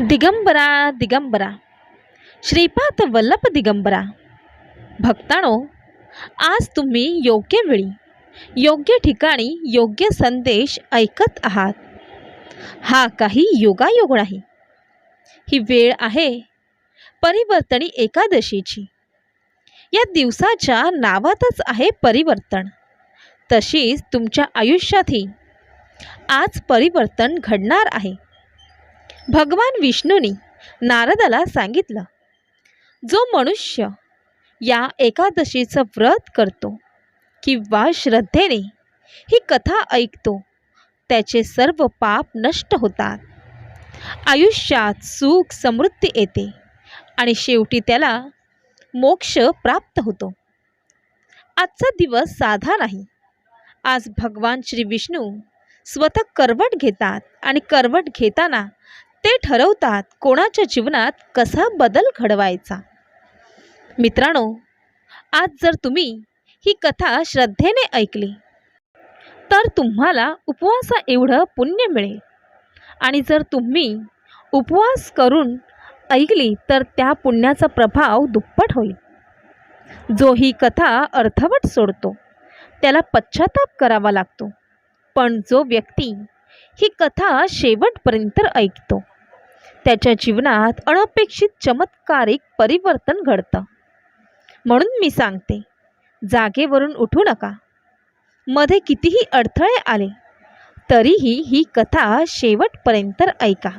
दिगंबरा दिगंबरा. श्रीपाद वल्लभ दिगंबरा. भक्तानो आज तुम्ही योग्य वेळी योग्य ठिकाणी योग्य संदेश ऐकत आहात. हा काही योगायोग नाही. ही वेळ आहे परिवर्तनी एकादशीची. या दिवसाच्या नावातच आहे परिवर्तन. तशीच तुमच्या आयुष्यातही आज परिवर्तन घडणार आहे. भगवान विष्णूंनी नारदाला सांगितलं जो मनुष्य या एकादशीचं व्रत करतो किंवा श्रद्धेने ही कथा ऐकतो त्याचे सर्व पाप नष्ट होतात. आयुष्यात सुख समृद्धी येते आणि शेवटी त्याला मोक्ष प्राप्त होतो. आजचा दिवस साधा नाही. आज भगवान श्री विष्णू स्वतः करवट घेतात आणि करवट घेताना ते ठरवतात कोणाच्या जीवनात कसा बदल घडवायचा. मित्रांनो आज जर तुम्ही ही कथा श्रद्धेने ऐकली तर तुम्हाला उपवासा एवढं पुण्य मिळेल. आणि जर तुम्ही उपवास करून ऐकली तर त्या पुण्याचा प्रभाव दुप्पट होईल. जो ही कथा अर्धवट सोडतो त्याला पश्चाताप करावा लागतो. पण जो व्यक्ती ही कथा शेवटपर्यंत ऐकतो त्याच्या जीवनात अनपेक्षित चमत्कारिक परिवर्तन घडतं. म्हणून मी सांगते जागेवरून उठू नका. मध्ये कितीही अडथळे आले तरीही ही कथा शेवटपर्यंत ऐका.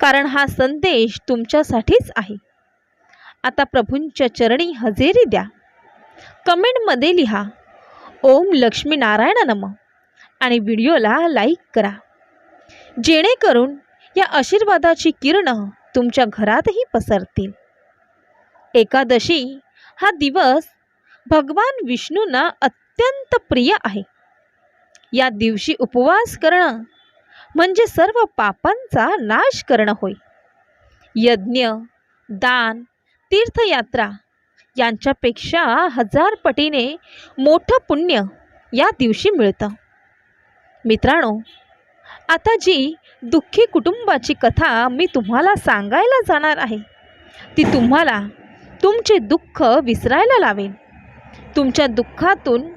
कारण हा संदेश तुमच्यासाठीच आहे. आता प्रभूंच्या चरणी हजेरी द्या. कमेंटमध्ये लिहा ओम लक्ष्मीनारायण नम आणि व्हिडिओला लाईक करा. जेणेकरून या आशीर्वादाची किरणं तुमच्या घरातही पसरतील. एकादशी हा दिवस भगवान विष्णूंना अत्यंत प्रिय आहे. या दिवशी उपवास करणं म्हणजे सर्व पापांचा नाश करणं होय. यज्ञ दान तीर्थयात्रा यांच्यापेक्षा हजार पटीने मोठं पुण्य या दिवशी मिळतं. मित्रांनो आता जी दुःखी कुटुंबाची कथा मी तुम्हाला सांगायला जाणार आहे ती तुम्हाला तुमचे दुःख विसरायला लावेल तुमच्या दुःखातून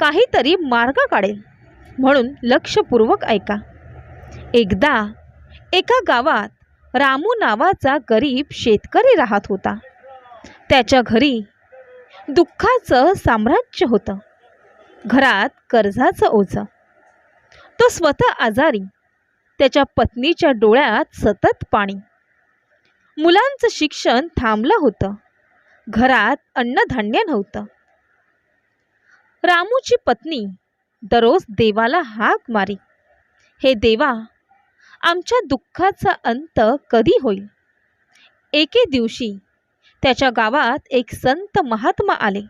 काहीतरी मार्ग काढेल म्हणून लक्षपूर्वक ऐका. एकदा एका गावात रामू नावाचा गरीब शेतकरी राहत होता. त्याच्या घरी दुःखाचं साम्राज्य होतं. घरात कर्जाचं ओझं. तो स्वतः आजारी. त्याच्या पत्नीच्या डोळ्यात सतत पाणी. मुलांचं शिक्षण थांबलं होतं. घरात अन्नधान्य नव्हतं. रामूची पत्नी दररोज देवाला हाक मारी. हे देवा आमच्या दुःखाचा अंत कधी होईल? एके दिवशी त्याच्या गावात एक संत महात्मा आले.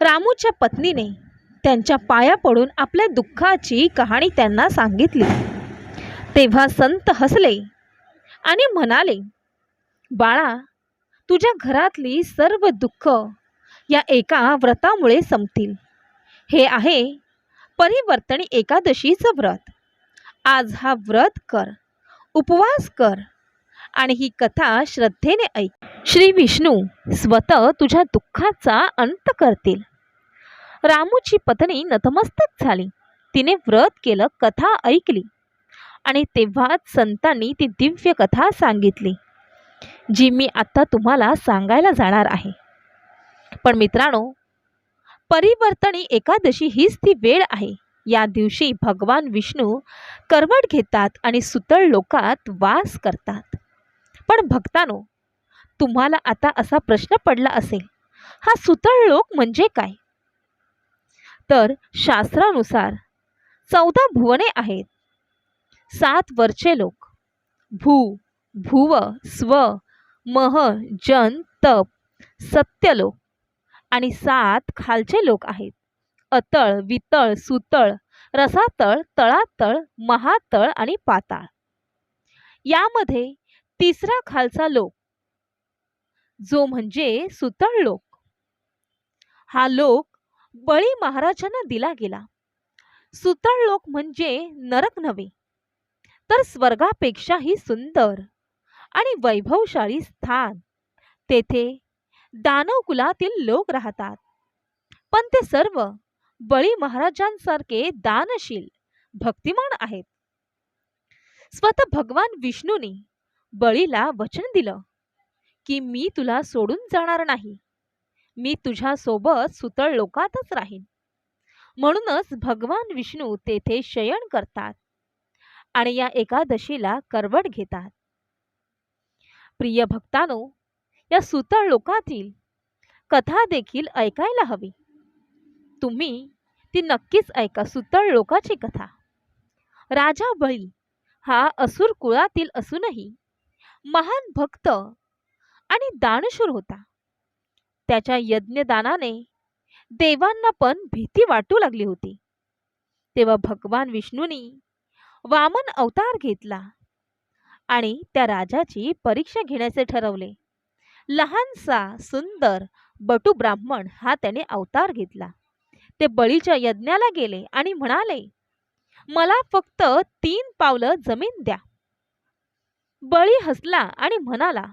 रामूच्या पत्नीने त्यांच्या पाया पडून आपल्या दुःखाची कहाणी त्यांना सांगितली. तेव्हा संत हसले आणि म्हणाले बाळा तुझ्या घरातली सर्व दुःख या एका व्रतामुळे संपतील. हे आहे परिवर्तनी एकादशीचं व्रत. आज हा व्रत कर उपवास कर आणि ही कथा श्रद्धेने ऐक. श्री विष्णू स्वतः तुझ्या दुःखाचा अंत करतील. रामूची पत्नी नतमस्तक झाली. तिने व्रत केलं कथा ऐकली आणि तेव्हाच संतांनी ती दिव्य कथा सांगितली जी मी आत्ता तुम्हाला सांगायला जाणार आहे. पण मित्रांनो परिवर्तनी एकादशी हीच ती वेळ आहे. या दिवशी भगवान विष्णू करवट घेतात आणि सुतळ लोकात वास करतात. पण भक्तानो तुम्हाला आता असा प्रश्न पडला असेल हा सुतळ लोक म्हणजे काय? तर शास्त्रानुसार चौदा भुवने आहेत. सात वरचे लोक. भू भुव स्व मह जन तप सत्यलोक आणि सात खालचे लोक आहेत. अतळ वितळ सुतळ रसातळ तळातळ महातळ आणि पाताळ. यामध्ये तिसरा खालचा लोक. जो म्हणजे सुतळ लोक. हा लोक बळी महाराजांना दिला गेला. सुतळ लोक म्हणजे नरक नव्हे तर स्वर्गापेक्षाही सुंदर आणि वैभवशाळी स्थान. तेथे दानव कुलातील लोक राहतात पण ते सर्व बळी महाराजांसारखे दानशील भक्तिमान आहेत. स्वतः भगवान विष्णूने बळीला वचन दिलं की मी तुला सोडून जाणार नाही. मी तुझ्यासोबत सुतळ लोकातच राहीन. म्हणूनच भगवान विष्णू तेथे शयन करतात आणि या एकादशीला करवट घेतात. प्रिय भक्तानो या सुतळ लोकातील कथा देखील ऐकायला हवी. तुम्ही ती नक्कीच ऐका सुतळ लोकाची कथा. राजा बळी हा असुर कुळातील असूनही महान भक्त आणि दानशूर होता. त्याच्या यज्ञदानाने देवांना पण भीती वाटू लागली होती. तेव्हा भगवान विष्णूनी वामन अवतार घेतला आणि त्या राजाची परीक्षा घेण्याचे ठरवले. लहानसा सुंदर बटू ब्राह्मण हा त्याने अवतार घेतला. ते बळीच्या यज्ञाला गेले आणि म्हणाले मला फक्त तीन पावलं जमीन द्या. बळी हसला आणि म्हणाला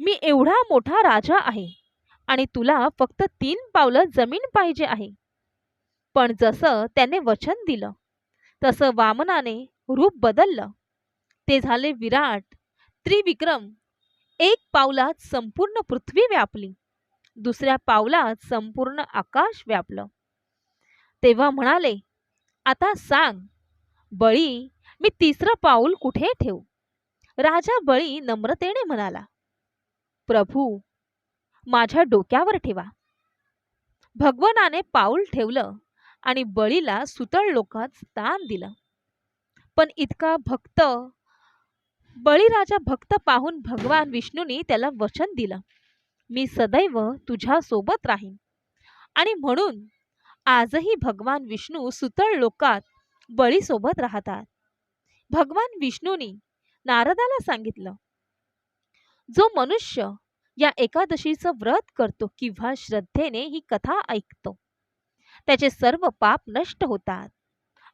मी एवढा मोठा राजा आहे. आणि तुला फक्त तीन पावलं जमीन पाहिजे आहे. पण जसं त्याने वचन दिलं तसं वामनाने रूप बदललं. ते झाले विराट त्रिविक्रम. एक पावलात संपूर्ण पृथ्वी व्यापली. दुसऱ्या पावलात संपूर्ण आकाश व्यापलं. तेव्हा म्हणाले आता सांग बळी मी तिसरं पाऊल कुठे ठेवू? राजा बळी नम्रतेने म्हणाला प्रभू माझ्या डोक्यावर ठेवा. भगवानाने पाऊल ठेवलं आणि बळीला सुतळ लोकात स्थान दिलं. पण इतका भक्त बळीराजा भक्त पाहून भगवान विष्णूंनी त्याला वचन दिलं. मी सदैव तुझ्या सोबत राहीन. आणि म्हणून आजही भगवान विष्णू सुतळ लोकात बळीसोबत राहतात. भगवान विष्णूंनी नारदाला सांगितलं जो मनुष्य या एकादशीचं व्रत करतो किंवा श्रद्धेने ही कथा ऐकतो. त्याचे सर्व पाप नष्ट होतात.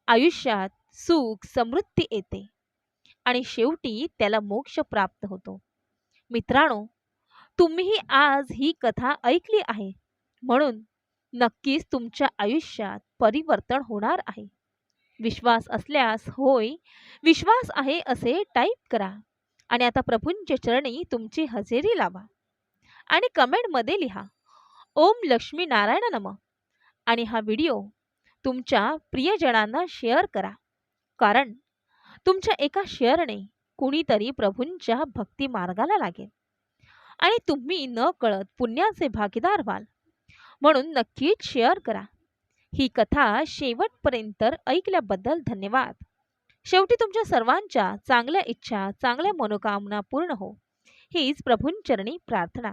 आयुष्यात सुख समृद्धी येते आणि शेवटी त्याला मोक्ष प्राप्त होतो. मित्रांनो तुम्हीही आज ही कथा ऐकली आहे. म्हणून नक्कीच तुमच्या आयुष्यात परिवर्तन होणार आहे. विश्वास असल्यास होय विश्वास आहे असे टाईप करा आणि आता प्रभूंच्या चरणी तुमची हजेरी लावा. आणि कमेंटमध्ये लिहा. ओम लक्ष्मी नारायण नम. आणि हा व्हिडिओ तुमच्या प्रियजनांना शेअर करा. कारण तुमच्या एका शेअरने कुणीतरी प्रभूंच्या भक्ती मार्गाला लागेल. आणि तुम्ही न कळत पुण्याचे भागीदार व्हाल. म्हणून नक्कीच शेअर करा. ही कथा शेवटपर्यंत ऐकल्याबद्दल धन्यवाद. शेवटी तुमच्या सर्वांच्या चांगल्या इच्छा चांगल्या मनोकामना पूर्ण हो. हीच प्रभूंचरणी प्रार्थना.